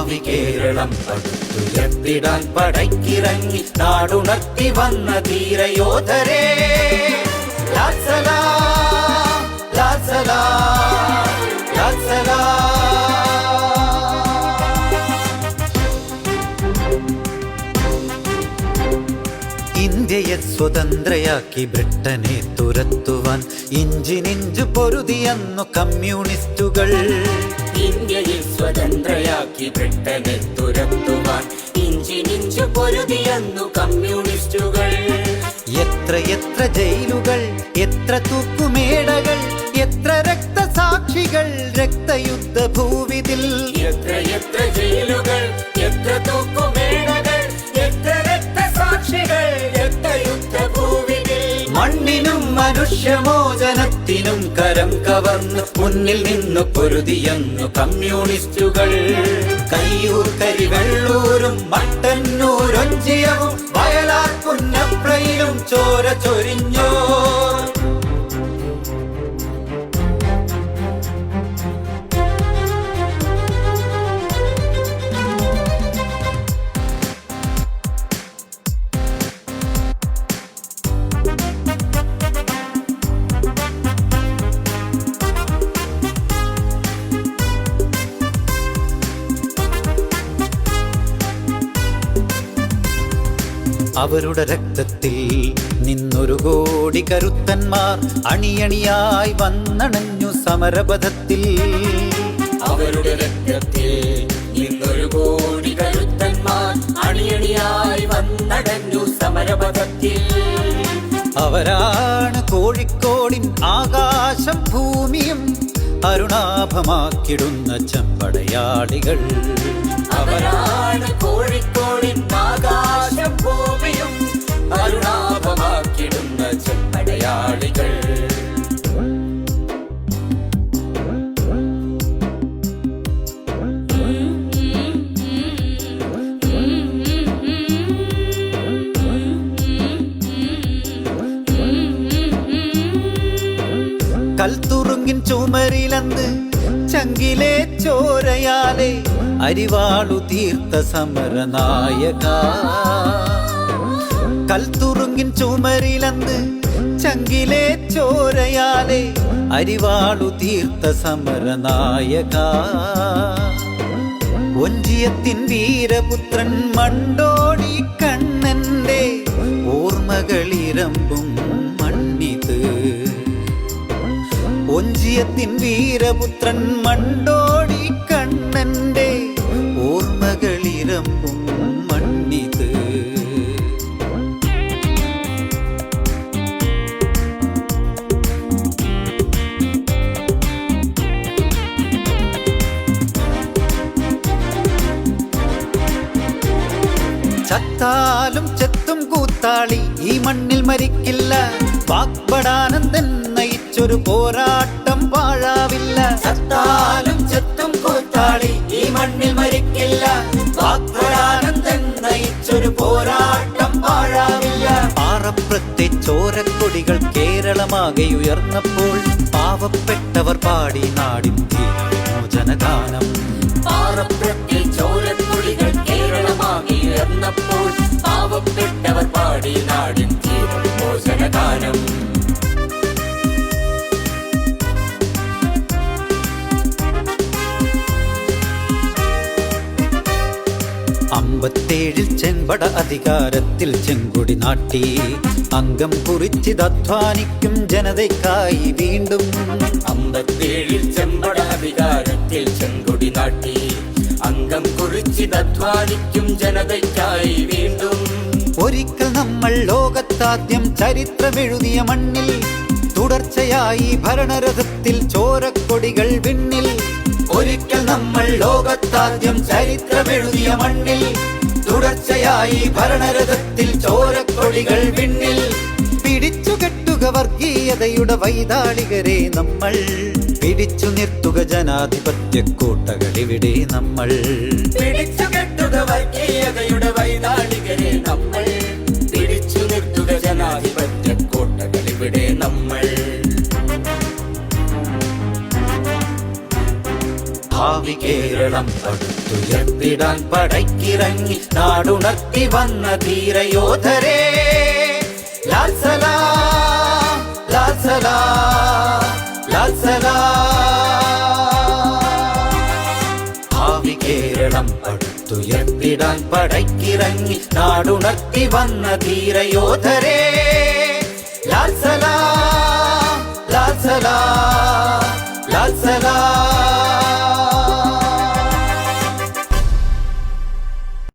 കേരളം പടുത്തുയർത്തിടാൻ പടയ്ക്കിറങ്ങി നാടുണർത്തി വന്ന ധീരയോധരേ. ഇന്ത്യയെ സ്വതന്ത്രയാക്കി ബ്രിട്ടനെ തുരത്തുവാൻ ഇഞ്ചിനിഞ്ചു പൊരുതിയെന്നു കമ്മ്യൂണിസ്റ്റുകൾ. ഇന്ത്യയിൽ സ്വതന്ത്രയാക്കി ബ്രിട്ടനെ തുരത്തുവാൻ. ഇഞ്ചിനിഞ്ചു പൊരുതിയെന്നു കമ്മ്യൂണിസ്റ്റുകൾ. എത്ര എത്ര ജയിലുകൾ എത്ര തൂക്കുമേടകൾ എത്ര രക്തസാക്ഷികൾ രക്തയുദ്ധ ഭൂവിതിൽ എത്ര എത്ര ജയിലുകൾ മനുഷ്യമോചനത്തിനും കരം കവർന്ന് മുന്നിൽ നിന്നു പൊരുതിയെന്നു കമ്മ്യൂണിസ്റ്റുകൾ. കയ്യൂർ കരിവെള്ളൂരും മട്ടന്നൂരൊഞ്ചിയവും അവരുടെ രക്തത്തിൽ നിന്നൊരു കോടി കരുത്തന്മാർ അണിയണിയായി വന്നണഞ്ഞു സമരപഥത്തിൽ. അവരുടെ രക്തത്തിൽ നിന്നൊരു കോടി കരുത്തന്മാർ അണിയണിയായി വന്നടഞ്ഞു സമരപഥത്തിൽ. അവരാണ് കോഴിക്കോടിൻ ആകാശം ഭൂമിയും അരുണാഭമാക്കിടുന്ന ചെമ്പടയാളികൾ. അവരാണ് കോഴിക്കോടിൻ ആകാശം ഭൂമിയും അരുണാഭമാക്കിടുന്ന ചെമ്പടയാളികൾ. കൽത്തുറുങ്ങിൻ ചുമരിലന്ന് ചങ്കിലെ ചോരയാലെ അരിവാളു തീർത്ത സമരനായക. കൽത്തുറുങ്ങിൻ ചുമരിലന്ന് ചങ്കിലെ ചോരയാലെ അരിവാളു തീർത്ത സമരനായക. ഒഞ്ചിയത്തിൻ വീരപുത്രൻ മണ്ടോടി കണ്ണന്റെ ഓർമ്മകളിരമ്പും ഒഞ്ചിയത്തിൻ വീരപുത്രൻ മണ്ടോടി കണ്ണന്റെ ഓർമ്മകളിരമ്പും മണ്ണിത്. ചത്താലും ചെത്തും കൂത്താളി ഈ മണ്ണിൽ മരിക്കില്ല. വാക്പടാനന്ദൻ നയിച്ചൊരു പോരാട്ടം പാഴാവില്ല. സത്താലും ചെത്തും കൂത്താളി ഈ മണ്ണിൽ മരിക്കില്ല. നയിച്ചൊരു പോരാട്ടം പാഴാവില്ല. പാറപ്പുറത്തെ ചോരക്കൊടികൾ കേരളമാകെ ഉയർന്നപ്പോൾ പാവപ്പെട്ടവർ പാടി നാടിൻ മോചനഗാനം ചോരക്കുടികൾ കേരളമാകി ഉയർന്നപ്പോൾ പാവപ്പെട്ടവർ പാടി നാടിൻ അമ്പത്തേഴിൽ ചെമ്പട അധികാരത്തിൽ ചെങ്കൊടി നാട്ടി. അംഗം കുറിച്ചിത് അധ്വാനിക്കും ജനതയ്ക്കായി വീണ്ടും. അമ്പത്തേഴിൽ ചെമ്പട അധികാരത്തിൽ ചെങ്കൊടി നാട്ടി. അംഗം കുറിച്ചിതധ്വാനിക്കും ജനതയ്ക്കായി വീണ്ടും. ഒരിക്കൽ നമ്മൾ ലോകത്താദ്യം ചരിത്രമെഴുതിയ മണ്ണിൽ തുടർച്ചയായി ഭരണരഥത്തിൽ ചോരക്കൊടികൾ വിണ്ണിൽ ഒരിക്കൽ നമ്മൾ ലോകത്താദ്യം ചരിത്രമെഴുതിയ മണ്ണിൽ തുടർച്ചയായി ഭരണരഥത്തിൽ ചോരക്കൊടികൾ പിന്നിൽ പിടിച്ചു കെട്ടുക വർഗീയതയുടെ വൈതാളികരെ നമ്മൾ. പിടിച്ചു നിർത്തുക ജനാധിപത്യ കൂട്ടകളിവിടെ നമ്മൾ. പിടിച്ചു കെട്ടുക വർഗീയതയുടെ ഭാവി കേരള കേരളം പടുത്തുയർത്തിടാൻ പടയ്ക്കിറങ്ങി നാടുണർത്തി വന്ന ധീരയോധരേ ലാൽ സലാം ലാൽ സലാം ലാൽ സലാം ഭാവി കേരളം പടുത്തുയർത്തിടാൻ പടയ്ക്കിറങ്ങി നാടുണർത്തി വന്ന ധീരയോധരേ ലാൽ